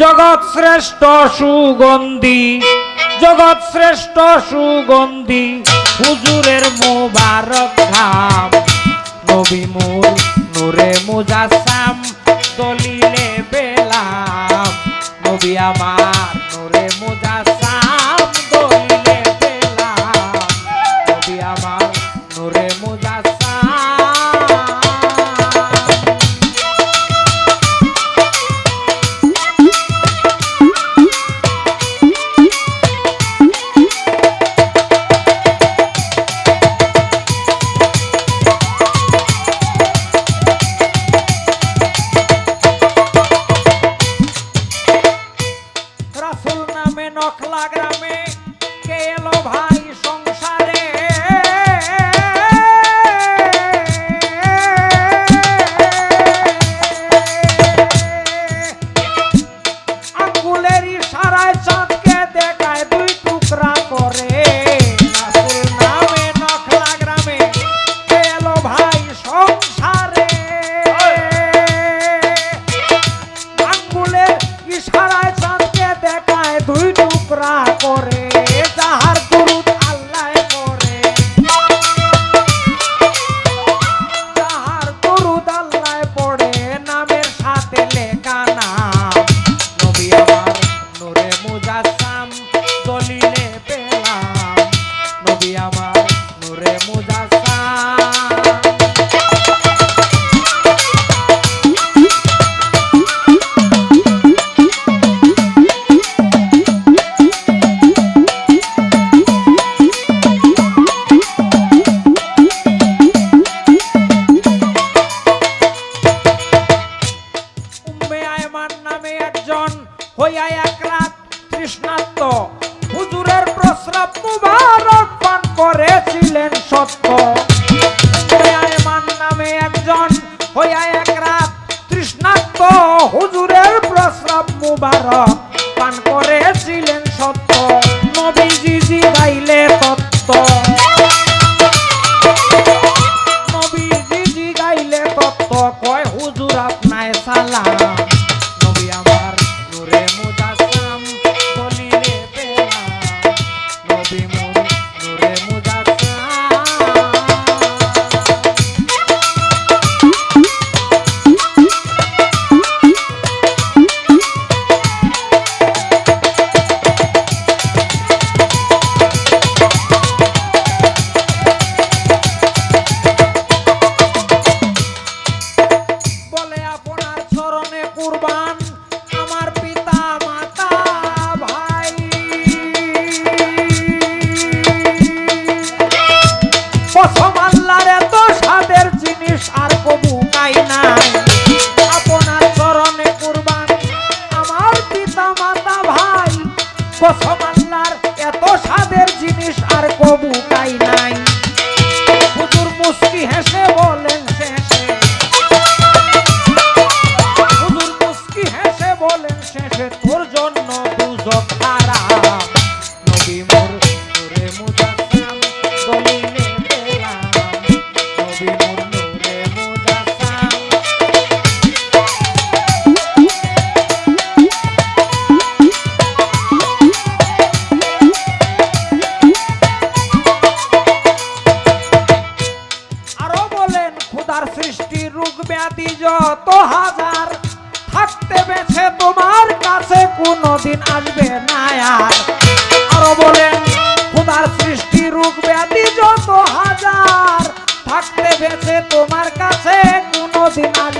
জগৎ শ্রেষ্ঠ সুগন্ধি, জগৎ শ্রেষ্ঠ সুগন্ধি, হুজুরের মোবারক ধাম নবী মূল নূরে মুজাসাম দলিলে পেলাম নবী আমার টুকরা করে উম্মে আয়মান নামে একজন হইয়া এক রাত তৃষ্ণার্ত হুজুরের প্রস্রাব মুবারক। পান করেছিলেন সত্য, নবীজি গাইলে তত্ত্ব। নবীজি জি গাইলে তত্ত্ব, কয় হুজুর আপনায় সালাম। প্রথম আল্লাহর এত স্বাদের জিনিস আর কবু কাই নাই। হুজুর মুস্কি হেসে বলেন শেষে হুজুর মুস্কি হেসে বলেন শেষে রোগ যত হাজার, থাকতে বেছে তোমার কাছে কোনোদিন আসবে না আর। আরও বলেন খুদার সৃষ্টি, রোগ ব্যাধি যত হাজার, থাকতে বেছে তোমার কাছে কোনোদিন আসবে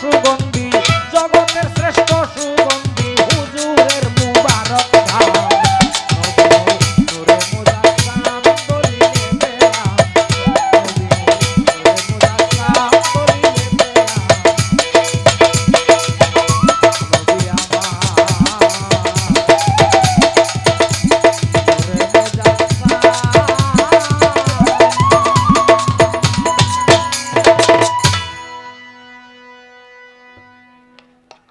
সুগন্ধ